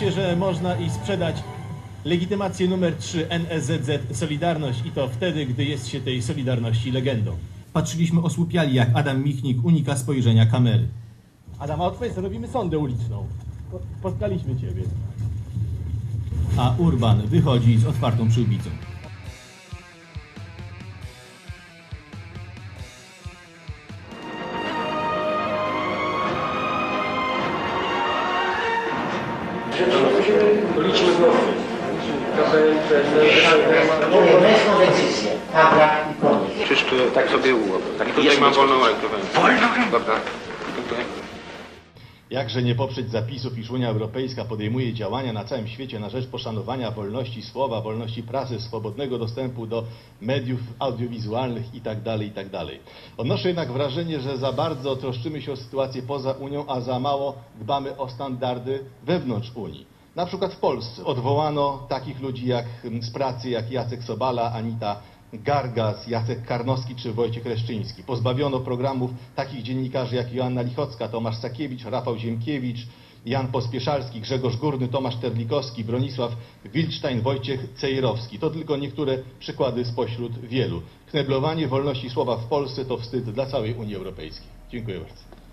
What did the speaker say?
Się, że można i sprzedać legitymację numer 3 NSZZ Solidarność i to wtedy, gdy jest się tej Solidarności legendą. Patrzyliśmy osłupiali, jak Adam Michnik unika spojrzenia kamery. Adam, a od twojej robimy sondę uliczną. Po- Spotkaliśmy ciebie. A Urban wychodzi z otwartą przyłbicą. Liczmy głosy. Męską decyzję. Tabla i koniec. Czyż tu tak sobie ułap. Tak, tutaj mam wolną rękę. Wolną. Jakże nie poprzeć zapisów, iż Unia Europejska podejmuje działania na całym świecie na rzecz poszanowania wolności słowa, wolności prasy, swobodnego dostępu do mediów audiowizualnych itd., itd. Odnoszę jednak wrażenie, że za bardzo troszczymy się o sytuację poza Unią, a za mało dbamy o standardy wewnątrz Unii. Na przykład w Polsce odwołano takich ludzi jak mm, z pracy, jak Jacek Sobala, Anita Gargas, Jacek Karnowski czy Wojciech Leszczyński. Pozbawiono programów takich dziennikarzy jak Joanna Lichocka, Tomasz Sakiewicz, Rafał Ziemkiewicz, Jan Pospieszalski, Grzegorz Górny, Tomasz Terlikowski, Bronisław Wilczstein, Wojciech Cejrowski. To tylko niektóre przykłady spośród wielu. Kneblowanie wolności słowa w Polsce to wstyd dla całej Unii Europejskiej. Dziękuję bardzo.